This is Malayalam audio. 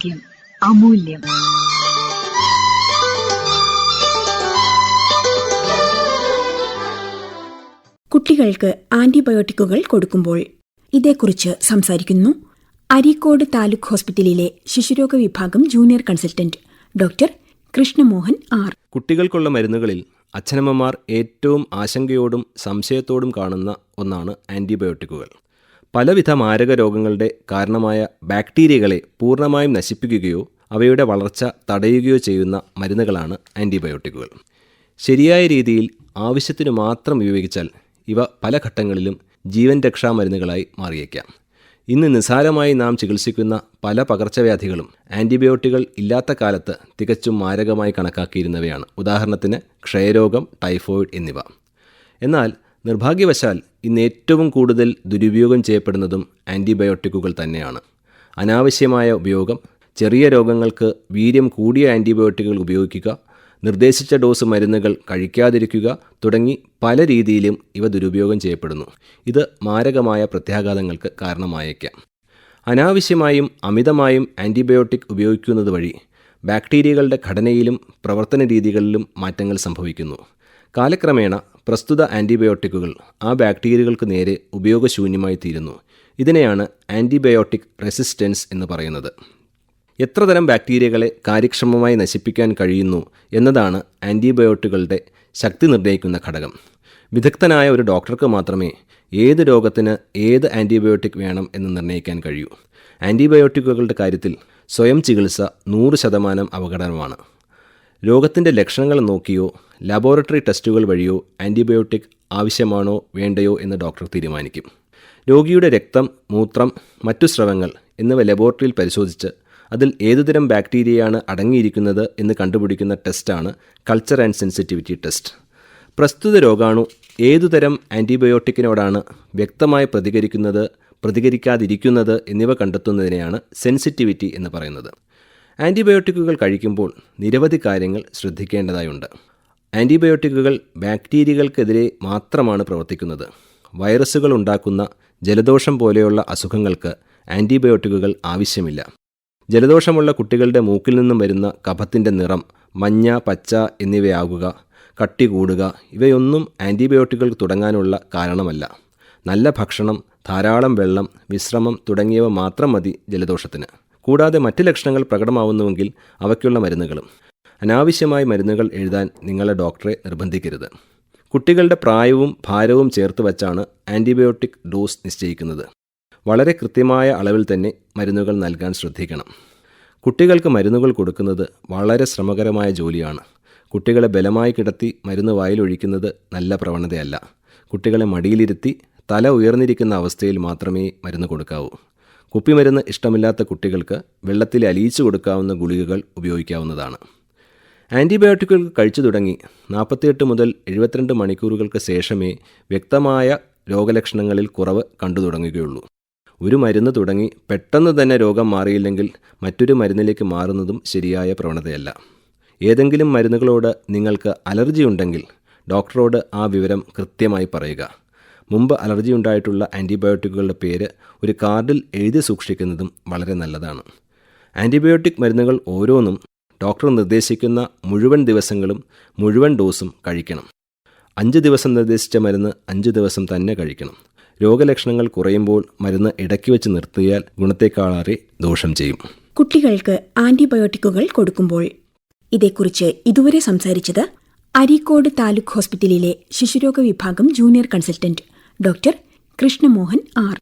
ആരോഗ്യം അമൂല്യം. കുട്ടികൾക്ക് ആന്റിബയോട്ടിക്കുകൾ കൊടുക്കുമ്പോൾ ഇതേക്കുറിച്ച് സംസാരിക്കുന്നു അരീക്കോട് താലൂക്ക് ഹോസ്പിറ്റലിലെ ശിശുരോഗ വിഭാഗം junior consultant doctor Krishnamohan R. കുട്ടികൾക്കുള്ള മരുന്നുകളിൽ അച്ഛനമ്മമാർ ഏറ്റവും ആശങ്കയോടും സംശയത്തോടും കാണുന്ന ഒന്നാണ് ആന്റിബയോട്ടിക്കുകൾ പലവിധ മാരക രോഗങ്ങളുടെ കാരണമായ ബാക്ടീരിയകളെ പൂർണമായും നശിപ്പിക്കുകയോ അവയുടെ വളർച്ച തടയുകയോ ചെയ്യുന്ന മരുന്നുകളാണ് ആന്റിബയോട്ടിക്കുകൾ ശരിയായ രീതിയിൽ ആവശ്യത്തിനു മാത്രം ഉപയോഗിച്ചാൽ ഇവ പല ഘട്ടങ്ങളിലും ജീവൻ രക്ഷാ മരുന്നുകളായി മാറിയേക്കാം. ഇന്ന് നിസ്സാരമായി നാം ചികിത്സിക്കുന്ന പല പകർച്ചവ്യാധികളും ആന്റിബയോട്ടിക്കൾ ഇല്ലാത്ത കാലത്ത് തികച്ചും മാരകമായി കണക്കാക്കിയിരുന്നവയാണ്. ഉദാഹരണത്തിന് ക്ഷയരോഗം ടൈഫോയിഡ് എന്നിവ. എന്നാൽ നിർഭാഗ്യവശാൽ ഇന്ന് ഏറ്റവും കൂടുതൽ ദുരുപയോഗം ചെയ്യപ്പെടുന്നതും ആന്റിബയോട്ടിക്കുകൾ തന്നെയാണ്. അനാവശ്യമായ ഉപയോഗം ചെറിയ രോഗങ്ങൾക്ക് വീര്യം കൂടിയ ആന്റിബയോട്ടിക്കുകൾ ഉപയോഗിക്കുക നിർദ്ദേശിച്ച ഡോസ് മരുന്നുകൾ കഴിക്കാതിരിക്കുക തുടങ്ങി പല രീതിയിലും ഇവ ദുരുപയോഗം ചെയ്യപ്പെടുന്നു. ഇത് മാരകമായ പ്രത്യാഘാതങ്ങൾക്ക് കാരണമായേക്കാം. അനാവശ്യമായും അമിതമായും ആന്റിബയോട്ടിക് ഉപയോഗിക്കുന്നത് വഴി ബാക്ടീരിയകളുടെ ഘടനയിലും പ്രവർത്തന രീതികളിലും മാറ്റങ്ങൾ സംഭവിക്കുന്നു. കാലക്രമേണ പ്രസ്തുത ആന്റിബയോട്ടിക്കുകൾ ആ ബാക്ടീരിയകൾക്ക് നേരെ ഉപയോഗശൂന്യമായി തീരുന്നു. ഇതിനെയാണ് ആന്റിബയോട്ടിക് റെസിസ്റ്റൻസ് എന്ന് പറയുന്നത്. എത്ര തരം ബാക്ടീരിയകളെ കാര്യക്ഷമമായി നശിപ്പിക്കാൻ കഴിയുന്നു എന്നതാണ് ആന്റിബയോട്ടിക്കുകളുടെ ശക്തി നിർണയിക്കുന്ന ഘടകം. വിദഗ്ധനായ ഒരു ഡോക്ടർക്ക് മാത്രമേ ഏത് രോഗത്തിന് ഏത് ആന്റിബയോട്ടിക് വേണം എന്ന് നിർണയിക്കാൻ കഴിയൂ. ആന്റിബയോട്ടിക്കുകളുടെ കാര്യത്തിൽ സ്വയം ചികിത്സ നൂറ് ശതമാനം അപകടമാണ് രോഗത്തിന്റെ ലക്ഷണങ്ങൾ നോക്കിയോ ലബോറട്ടറി ടെസ്റ്റുകൾ വഴിയോ ആന്റിബയോട്ടിക് ആവശ്യമാണോ വേണ്ടയോ എന്ന് ഡോക്ടർ തീരുമാനിക്കും. രോഗിയുടെ രക്തം മൂത്രം മറ്റു സ്രവങ്ങൾ എന്നിവ ലബോറട്ടറിയിൽ പരിശോധിച്ച് അതിൽ ഏതുതരം ബാക്ടീരിയയാണ് അടങ്ങിയിരിക്കുന്നത് എന്ന് കണ്ടുപിടിക്കുന്ന ടെസ്റ്റാണ് കൾച്ചർ ആൻഡ് സെൻസിറ്റിവിറ്റി ടെസ്റ്റ് പ്രസ്തുത രോഗാണു ഏതുതരം ആന്റിബയോട്ടിക്കിനോടാണ് വ്യക്തമായി പ്രതികരിക്കുന്നത് പ്രതികരിക്കാതിരിക്കുന്നത് എന്നിവ കണ്ടെത്തുന്നതിനെയാണ് സെൻസിറ്റിവിറ്റി എന്ന് പറയുന്നത്. ആന്റിബയോട്ടിക്കുകൾ കഴിക്കുമ്പോൾ നിരവധി കാര്യങ്ങൾ ശ്രദ്ധിക്കേണ്ടതായുണ്ട്. ആന്റിബയോട്ടിക്കുകൾ ബാക്ടീരിയകൾക്കെതിരെ മാത്രമാണ് പ്രവർത്തിക്കുന്നത്. വൈറസുകൾ ഉണ്ടാക്കുന്ന ജലദോഷം പോലെയുള്ള അസുഖങ്ങൾക്ക് ആന്റിബയോട്ടിക്കുകൾ ആവശ്യമില്ല. ജലദോഷമുള്ള കുട്ടികളുടെ മൂക്കിൽ നിന്നും വരുന്ന കഫത്തിന്റെ നിറം മഞ്ഞ പച്ച എന്നിവയാകുക കട്ടി കൂടുക ഇവയൊന്നും ആന്റിബയോട്ടിക്കുകൾ തുടങ്ങാനുള്ള കാരണമല്ല. നല്ല ഭക്ഷണം ധാരാളം വെള്ളം വിശ്രമം തുടങ്ങിയവ മാത്രം മതി ജലദോഷത്തിന്. കൂടാതെ മറ്റ് ലക്ഷണങ്ങൾ പ്രകടമാവുന്നുവെങ്കിൽ അവയ്ക്കുള്ള മരുന്നുകളും. അനാവശ്യമായ മരുന്നുകൾ എഴുതാൻ നിങ്ങളെ ഡോക്ടറെ നിർബന്ധിക്കരുത്. കുട്ടികളുടെ പ്രായവും ഭാരവും ചേർത്ത് വച്ചാണ് ആന്റിബയോട്ടിക് ഡോസ് നിശ്ചയിക്കുന്നത്. വളരെ കൃത്യമായ അളവിൽ തന്നെ മരുന്നുകൾ നൽകാൻ ശ്രദ്ധിക്കണം. കുട്ടികൾക്ക് മരുന്നുകൾ കൊടുക്കുന്നത് വളരെ ശ്രമകരമായ ജോലിയാണ്. കുട്ടികളെ ബലമായി കിടത്തി മരുന്ന് വായിലൊഴിക്കുന്നത് നല്ല പ്രവണതയല്ല. കുട്ടികളെ മടിയിലിരുത്തി തല ഉയർന്നിരിക്കുന്ന അവസ്ഥയിൽ മാത്രമേ മരുന്ന് കൊടുക്കാവൂ. കുപ്പിമരുന്ന് ഇഷ്ടമില്ലാത്ത കുട്ടികൾക്ക് വെള്ളത്തിൽ അലിയിച്ചു കൊടുക്കാവുന്ന ഗുളികകൾ ഉപയോഗിക്കാവുന്നതാണ്. ആന്റിബയോട്ടിക്കുകൾ കഴിച്ചു തുടങ്ങി നാൽപ്പത്തിയെട്ട് മുതൽ എഴുപത്തിരണ്ട് മണിക്കൂറുകൾക്ക് ശേഷമേ വ്യക്തമായ രോഗലക്ഷണങ്ങളിൽ കുറവ് കണ്ടു തുടങ്ങുകയുള്ളൂ. ഒരു മരുന്ന് തുടങ്ങി പെട്ടെന്ന് തന്നെ രോഗം മാറിയില്ലെങ്കിൽ മറ്റൊരു മരുന്നിലേക്ക് മാറുന്നതും ശരിയായ പ്രവണതയല്ല. ഏതെങ്കിലും മരുന്നുകളോട് നിങ്ങൾക്ക് അലർജി ഉണ്ടെങ്കിൽ ഡോക്ടറോട് ആ വിവരം കൃത്യമായി പറയുക. മുമ്പ് അലർജി ഉണ്ടായിട്ടുള്ള ആന്റിബയോട്ടിക്കുകളുടെ പേര് ഒരു കാർഡിൽ എഴുതി സൂക്ഷിക്കുന്നതും വളരെ നല്ലതാണ്. ആന്റിബയോട്ടിക് മരുന്നുകൾ ഓരോന്നും ഡോക്ടർ നിർദ്ദേശിക്കുന്ന മുഴുവൻ ദിവസങ്ങളും മുഴുവൻ ഡോസും കഴിക്കണം. അഞ്ച് ദിവസം നിർദ്ദേശിച്ച മരുന്ന് അഞ്ച് ദിവസം തന്നെ കഴിക്കണം. രോഗലക്ഷണങ്ങൾ കുറയുമ്പോൾ മരുന്ന് ഇടയ്ക്ക് വെച്ച് നിർത്തിയാൽ ഗുണത്തെക്കാളേറെ ദോഷം ചെയ്യും. കുട്ടികൾക്ക് ആന്റിബയോട്ടിക്കുകൾ കൊടുക്കുമ്പോൾ ഇതേക്കുറിച്ച് ഇതുവരെ സംസാരിച്ചത് അരീക്കോട് താലൂക്ക് ഹോസ്പിറ്റലിലെ ശിശുരോഗ വിഭാഗം junior consultant doctor Krishnamohan R.